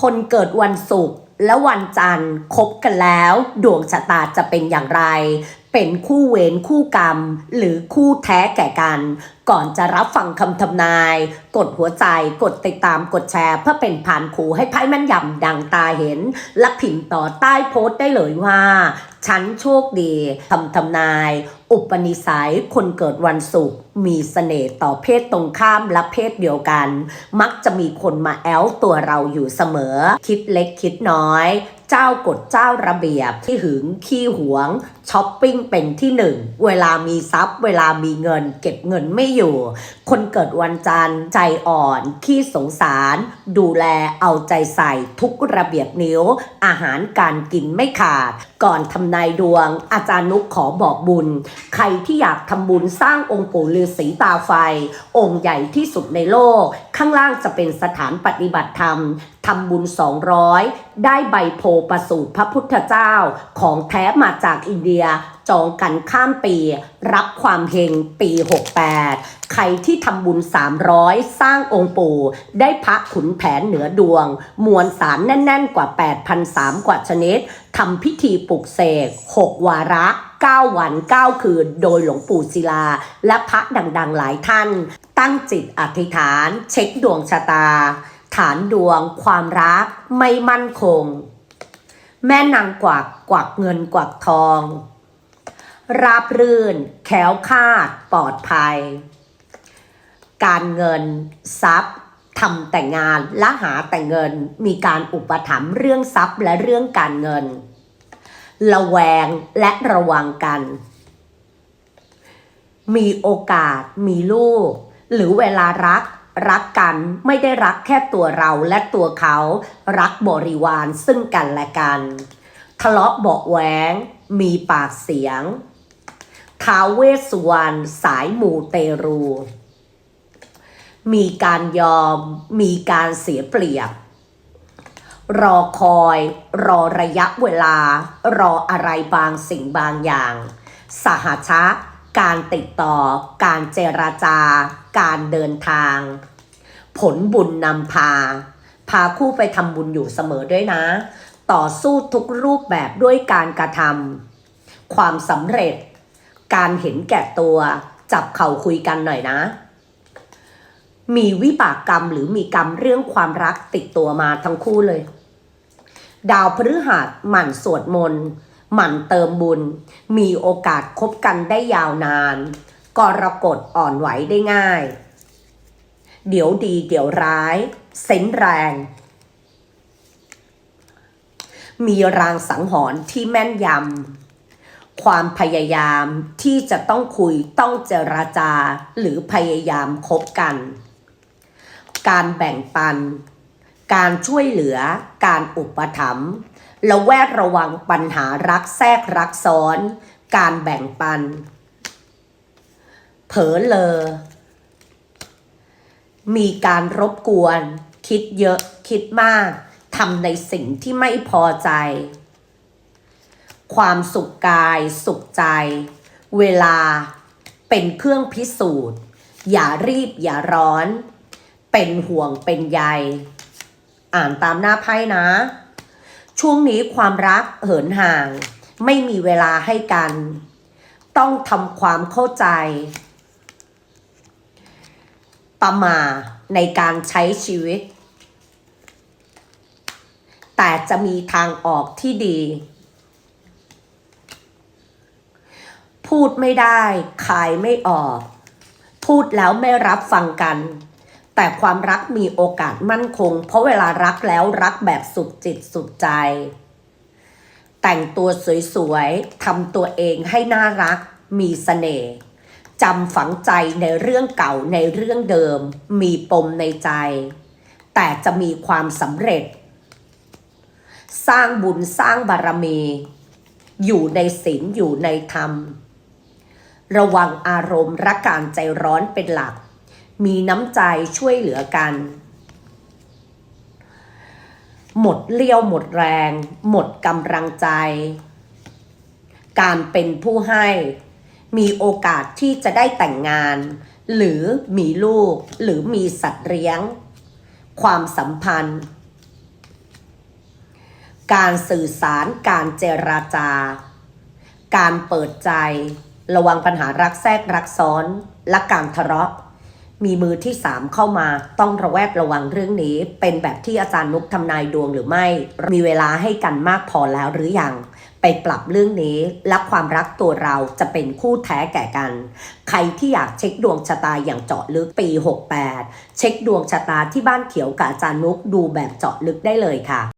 คนเกิดวันศุกร์และวันจันทร์คบกันแล้ว ดวงชะตาจะเป็นอย่างไรเป็นคู่เวรคู่กรรม หรือคู่แท้แก่กัน ก่อนจะรับฟังคำทำนาย กดหัวใจกดติดตามกดแชร์ เพื่อเป็นผ่านครูให้ไพ่แม่นยำดังตาเห็น และพิมพ์ต่อใต้โพสต์ได้เลยว่า ฉันโชคดีคำทำนาย อุปนิสัยคนเกิดวันศุกร์มีเสน่ห์ต่อเพศตรงข้ามและเพศเดียวกัน มักจะมีคนมาแอลตัวเราอยู่เสมอ คิดเล็กคิดน้อย เจ้ากฎเจ้าระเบียบ ที่หึงขี้หวงช้อปปิ้งเป็นที่หนึ่งเวลามีทรัพย์ เวลามีเงิน เก็บเงินไม่อยู่ คนเกิดวันจันทร์ใจอ่อน ขี้สงสาร ดูแลเอาใจใส่ทุกระเบียบนิ้ว อาหารการกินไม่ขาด ก่อนทำนายดวง อาจารย์นุกขอบอกบุญ ใครที่อยากทำบุญสร้างองค์ปู่ฤาษีตาไฟ องค์ใหญ่ที่สุดในโลก ข้างล่างจะเป็นสถานปฏิบัติธรรม ทำบุญ 200 ได้ใบโพประสูตรพระพุทธเจ้า ของแท้มาจากอินเดีย จองกันข้ามปี รับความเฮงปี 68 ใครที่ทำบุญ 300 สร้างองค์ปู่ ได้พระขุนแผนเหนือดวง มวลสารแน่น ๆ กว่า 8,003 กว่าชนิดทำพิธีปลุกเสก 6 วาระ 9 วัน 9 คืน โดยหลวงปู่ศิลา และพระดัง ๆ หลายท่าน ตั้งจิตอธิษฐาน เช็คดวงชะตา ฐานดวง ความรัก ไม่มั่นคง แม่นางกวักกวักเงินกวักทอง ราบรื่น แขวคลาด ปลอดภัย การเงิน ทรัพย์ทำแต่งานและหาแต่เงินมีการอุปถัมภ์เรื่องทรัพย์และเรื่องการเงิน ระแวงและระวังกัน มีโอกาสมีลูก หรือเวลารัก รักกันไม่ได้รักแค่ตัวเราและตัวเขา รักบริวารซึ่งกันและกัน ทะเลาะเบาแหวงมีปากเสียงท้าวเวสสุวรรณสายมูเตรู มีการยอม มีการเสียเปรียบ รอคอย รอระยะเวลา รออะไรบางสิ่งบางอย่าง สหชะการติดต่อ การเจราจา การเดินทาง ผลบุญนำพา พาคู่ไปทำบุญอยู่เสมอด้วยนะ ต่อสู้ทุกรูปแบบด้วยการกระทำความสำเร็จ การเห็นแก่ตัว จับเข่าคุยกันหน่อยนะ มีวิบากกรรมหรือมีกรรมเรื่องความรักติดตัวมาทั้งคู่เลย ดาวพฤหัสหมั่นสวดมนต์หมั่นเติมบุญ มีโอกาสคบกันได้ยาวนาน กรกฎอ่อนไหวได้ง่าย เดี๋ยวดีเดี๋ยวร้ายเซนแรง มีรางสังหรณ์ที่แม่นยำความพยายามที่จะต้องคุยต้องเจรจาหรือพยายามคบกัน การแบ่งปัน การช่วยเหลือ การอุปถัมภ์และแวดระวังปัญหารักแทรกรักซ้อน การแบ่งปัน เผลอเลอ มีการรบกวน คิดเยอะคิดมากทำในสิ่งที่ไม่พอใจ ความสุขกาย สุขใจ เวลาเป็นเครื่องพิสูจน์ อย่ารีบอย่าร้อน เป็นห่วงเป็นใย อ่านตามหน้าไพ่นะ ช่วงนี้ความรักเหินห่าง ไม่มีเวลาให้กัน ต้องทำความเข้าใจ ประมาในการใช้ชีวิต แต่จะมีทางออกที่ดี พูดไม่ได้ ขายไม่ออก พูดแล้วไม่รับฟังกัน แต่ความรักมีโอกาสมั่นคง เพราะเวลารักแล้วรักแบบสุดจิตสุดใจ แต่งตัวสวยๆทำตัวเองให้น่ารักมีเสน่ห์ จำฝังใจในเรื่องเก่าในเรื่องเดิม มีปมในใจ แต่จะมีความสำเร็จ สร้างบุญสร้างบารมี อยู่ในศีลอยู่ในธรรม ระวังอารมณ์รักการใจร้อนเป็นหลัก มีน้ำใจช่วยเหลือกัน หมดเลี้ยวหมดแรง หมดกำลังใจ การเป็นผู้ให้ มีโอกาสที่จะได้แต่งงาน หรือมีลูก หรือมีสัตว์เลี้ยง ความสัมพันธ์ การสื่อสารการเจรจา การเปิดใจ ระวังปัญหารักแทรกรักซ้อนและการทะเลาะ มีมือที่สามเข้ามาต้องระแวดระวังเรื่องนี้ เป็นแบบที่อาจารย์นุกทำนายดวงหรือไม่ มีเวลาให้กันมากพอแล้วหรือยัง ไปปรับเรื่องนี้และความรักตัวเราจะเป็นคู่แท้แก่กัน ใครที่อยากเช็คดวงชะตาอย่างเจาะลึกปี 68 เช็คดวงชะตาที่บ้านเขียวกับอาจารย์นุกดูแบบเจาะลึกได้เลยค่ะ